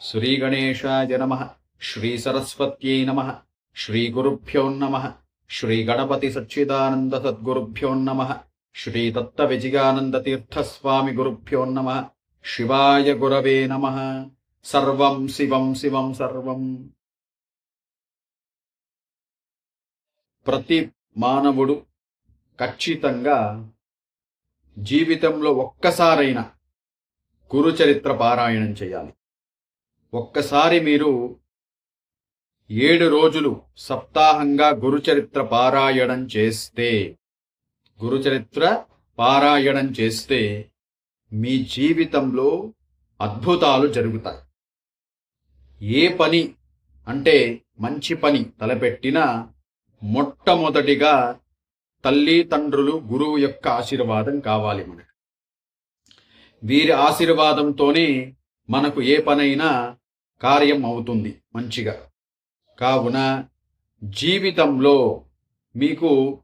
శ్రీగణేశాయ నమ శ్రీసరస్వత్యై నమ శ్రీగురుభ్యో నమ శ్రీగణపతి సచ్చిదానంద సద్గురుభ్యో నమ శ్రీదత్త తీర్థస్వామి నమ శివాయ గురవే నమ. సర్వం శివం శివం సర్వం. ప్రతి మానవుడు ఖచ్చితంగా జీవితంలో ఒక్కసారైనా గురుచరిత్ర పారాయణం చేయాలి. ఒక్కసారి మీరు ఏడు రోజులు సప్తాహంగా గురుచరిత్ర పారాయణం చేస్తే గురుచరిత్ర పారాయణం చేస్తే మీ జీవితంలో అద్భుతాలు జరుగుతాయి. ఏ పని అంటే మంచి పని తలపెట్టినా మొట్టమొదటిగా తల్లి తండ్రులు గురువు యొక్క ఆశీర్వాదం కావాలి మనకు. వీరి ఆశీర్వాదంతోనే మనకు ఏ పనైనా కార్యం అవుతుంది మంచిగా. కావున జీవితంలో మీకు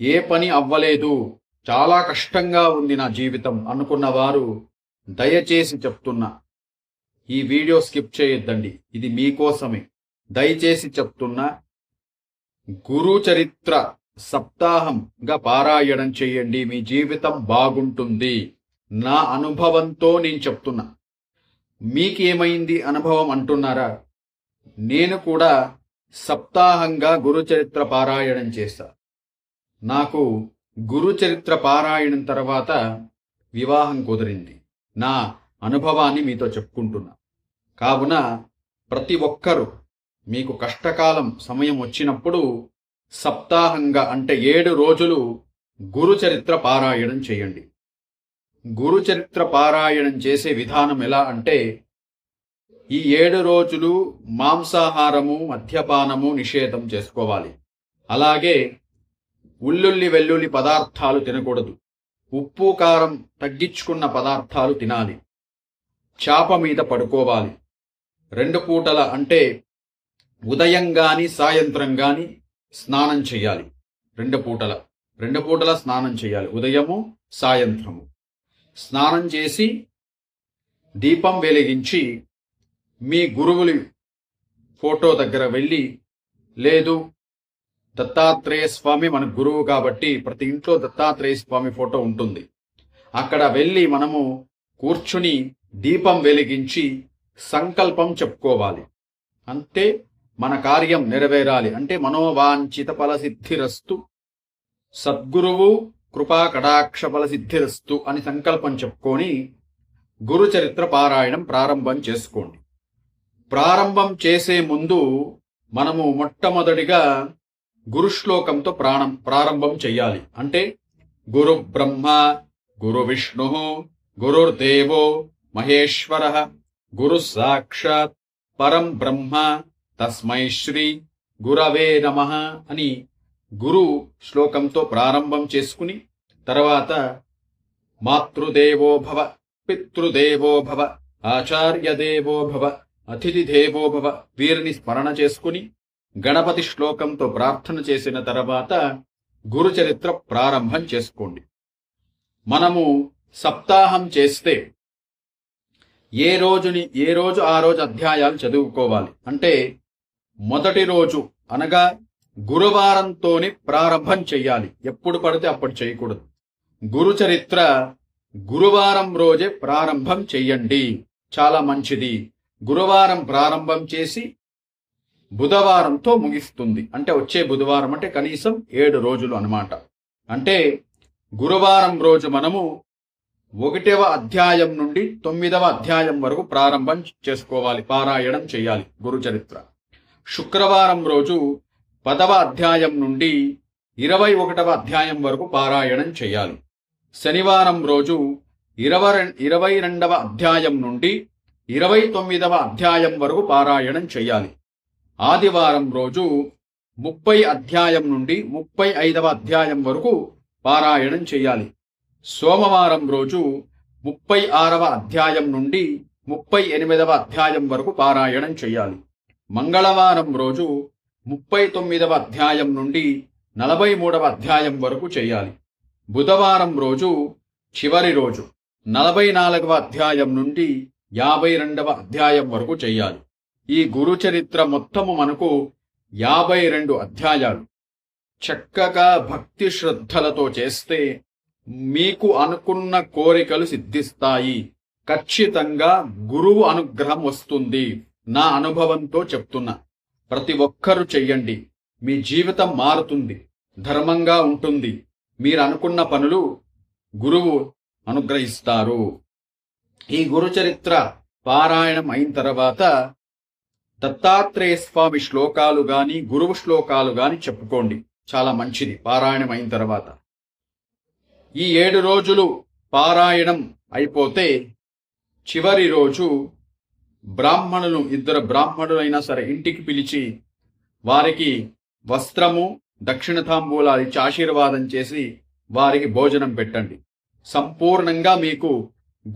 ఏ పని అవ్వలేదు చాలా కష్టంగా ఉంది నా జీవితం అనుకున్న వారు దయచేసి చెప్తున్నా. ఈ వీడియో స్కిప్ చేయొద్దండి ఇది మీకోసమే. దయచేసి చెప్తున్నా గురు చరిత్ర సప్తాహంగా పారాయణం చేయండి మీ జీవితం బాగుంటుంది. నా అనుభవంతో నేను చెప్తున్నా. మీకేమైంది అనుభవం అంటున్నారా? నేను కూడా సప్తాహంగా గురుచరిత్ర పారాయణం చేశా నాకు గురుచరిత్ర పారాయణం తర్వాత వివాహం కుదిరింది. నా అనుభవాన్ని మీతో చెప్పుకుంటున్నా. కావున ప్రతి ఒక్కరూ మీకు కష్టకాలం సమయం వచ్చినప్పుడు సప్తాహంగా అంటే ఏడు రోజులు గురుచరిత్ర పారాయణం చేయండి. గురుచరిత్ర పారాయణం చేసే విధానం ఎలా అంటే ఈ ఏడు రోజులు మాంసాహారము మద్యపానము నిషేధం చేసుకోవాలి. అలాగే ఉల్లుల్లి వెల్లుల్లి పదార్థాలు తినకూడదు. ఉప్పు కారం తగ్గించుకున్న పదార్థాలు తినాలి. చాప మీద పడుకోవాలి. రెండు పూటల అంటే ఉదయం గాని సాయంత్రం గాని స్నానం చేయాలి. రెండు పూటల రెండు పూటల స్నానం చేయాలి. ఉదయము సాయంత్రము. స్నానం చేసి దీపం వెలిగించి మీ గురువులు ఫోటో దగ్గర వెళ్ళి లేదు దత్తాత్రేయ స్వామి మన గురువు కాబట్టి ప్రతి ఇంట్లో దత్తాత్రేయ స్వామి ఫోటో ఉంటుంది. అక్కడ వెళ్ళి మనము కూర్చుని దీపం వెలిగించి సంకల్పం చెప్పుకోవాలి. అంతే మన కార్యం నెరవేరాలి. అంటే మనోవాంఛిత ఫలసిద్ధిరస్తు సద్గురువు కృపా కటాక్ష ఫలసిద్ధిరస్తు అని సంకల్పం చెప్పుకొని గురుచరిత్ర పారాయణం ప్రారంభం చేసుకోండి. ప్రారంభం చేసే ముందు మనము మొట్టమొదటిగా గురు శ్లోకంతో ప్రాణం ప్రారంభం చెయ్యాలి. అంటే గురు బ్రహ్మ గురు విష్ణు గురుర్దేవో మహేశ్వర గురు సాక్షాత్ పరం బ్రహ్మ తస్మై శ్రీ గురవే నమ అని గురు శ్లోకంతో ప్రారంభం చేసుకుని తర్వాత మాతృదేవో భవ పితృదేవో భవ ఆచార్యదేవో భవ అతిథి దేవో భవ వీరిని స్మరణ చేసుకుని గణపతి శ్లోకంతో ప్రార్థన చేసిన తర్వాత గురు చరిత్ర ప్రారంభం చేసుకోండి. మనము సప్తాహం చేస్తే ఏ రోజుని ఏ రోజు ఆ రోజు అధ్యాయాలు చదువుకోవాలి. అంటే మొదటి రోజు అనగా గురువారంతోని ప్రారంభం చెయ్యాలి. ఎప్పుడు పడితే అప్పుడు చేయకూడదు గురు చరిత్ర గురువారం రోజే ప్రారంభం చెయ్యండి. చాలా మంచిది. గురువారం ప్రారంభం చేసి బుధవారంతో ముగిస్తుంది. అంటే వచ్చే బుధవారం అంటే కనీసం ఏడు రోజులు అనమాట అంటే గురువారం రోజు మనము ఒకటవ అధ్యాయం నుండి తొమ్మిదవ అధ్యాయం వరకు ప్రారంభం చేసుకోవాలి. పారాయణం చేయాలి గురు చరిత్ర శుక్రవారం రోజు పదవ అధ్యాయం నుండి ఇరవై ఒకటవ అధ్యాయం వరకు పారాయణం చేయాలి. శనివారం రోజు ఇరవై ఇరవై రెండవ అధ్యాయం నుండి ఇరవై తొమ్మిదవ అధ్యాయం వరకు పారాయణం చేయాలి. ఆదివారం రోజు ముప్పై అధ్యాయం నుండి ముప్పై ఐదవ అధ్యాయం వరకు పారాయణం చేయాలి. సోమవారం రోజు ముప్పై ఆరవ అధ్యాయం నుండి ముప్పై ఎనిమిదవ అధ్యాయం వరకు పారాయణం చేయాలి. మంగళవారం రోజు ముప్పై తొమ్మిదవ అధ్యాయం నుండి నలభై మూడవ అధ్యాయం వరకు చేయాలి. బుధవారం రోజు చివరి రోజు నలభై నాలుగవ అధ్యాయం నుండి యాభై రెండవ అధ్యాయం వరకు చేయాలి. ఈ గురు చరిత్ర మొత్తము మనకు యాభై రెండు అధ్యాయాలు. చక్కగా భక్తి శ్రద్ధలతో చేస్తే మీకు అనుకున్న కోరికలు సిద్ధిస్తాయి. ఖచ్చితంగా గురువు అనుగ్రహం వస్తుంది. నా అనుభవంతో చెప్తున్నా. ప్రతి ఒక్కరూ చెయ్యండి. మీ జీవితం మారుతుంది. ధర్మంగా ఉంటుంది. మీరు అనుకున్న పనులు గురువు అనుగ్రహిస్తారు. ఈ గురు చరిత్ర పారాయణం అయిన తర్వాత దత్తాత్రేయ స్వామి శ్లోకాలు గాని గురువు శ్లోకాలు గాని చెప్పుకోండి. చాలా మంచిది. పారాయణం అయిన తర్వాత. ఈ ఏడు రోజులు పారాయణం అయిపోతే చివరి రోజు బ్రాహ్మణులు ఇద్దరు బ్రాహ్మణులైనా సరే ఇంటికి పిలిచి వారికి వస్త్రము దక్షిణ తాంబూలాలు ఇచ్చి ఆశీర్వాదం చేసి వారికి భోజనం పెట్టండి. సంపూర్ణంగా మీకు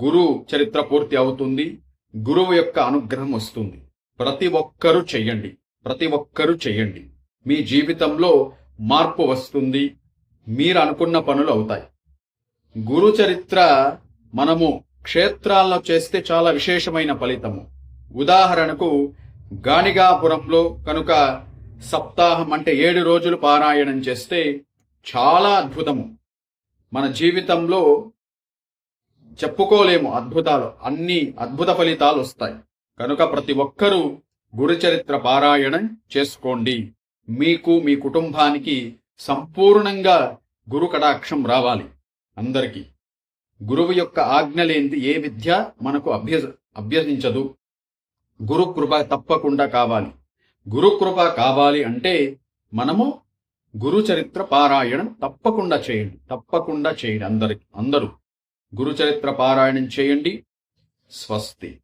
గురు చరిత్ర పూర్తి అవుతుంది గురువు యొక్క అనుగ్రహం వస్తుంది. ప్రతి ఒక్కరూ చెయ్యండి ప్రతి ఒక్కరూ చెయ్యండి. మీ జీవితంలో మార్పు వస్తుంది మీరు అనుకున్న పనులు అవుతాయి. గురు చరిత్ర మనము క్షేత్రాల్లో చేస్తే చాలా విశేషమైన ఫలితము. ఉదాహరణకు గాణిగాపురంలో కనుక సప్తాహం అంటే ఏడు రోజులు పారాయణం చేస్తే చాలా అద్భుతము. మన జీవితంలో చెప్పుకోలేము అద్భుతాలు అన్ని అద్భుత ఫలితాలు వస్తాయి. కనుక ప్రతి ఒక్కరూ గురుచరిత్ర పారాయణం చేసుకోండి. మీకు మీ కుటుంబానికి సంపూర్ణంగా గురు కటాక్షం రావాలి. అందరికీ. గురువు యొక్క ఆజ్ఞ లేనిది ఏ విద్య మనకు అభ్యస అభ్యసించదు. గురుకృప తప్పకుండా కావాలి. గురుకృప కావాలి అంటే మనము గురు చరిత్ర పారాయణం తప్పకుండా చేయండి. తప్పకుండా చేయండి అందరికి. అందరూ గురుచరిత్ర పారాయణం చేయండి. స్వస్తి.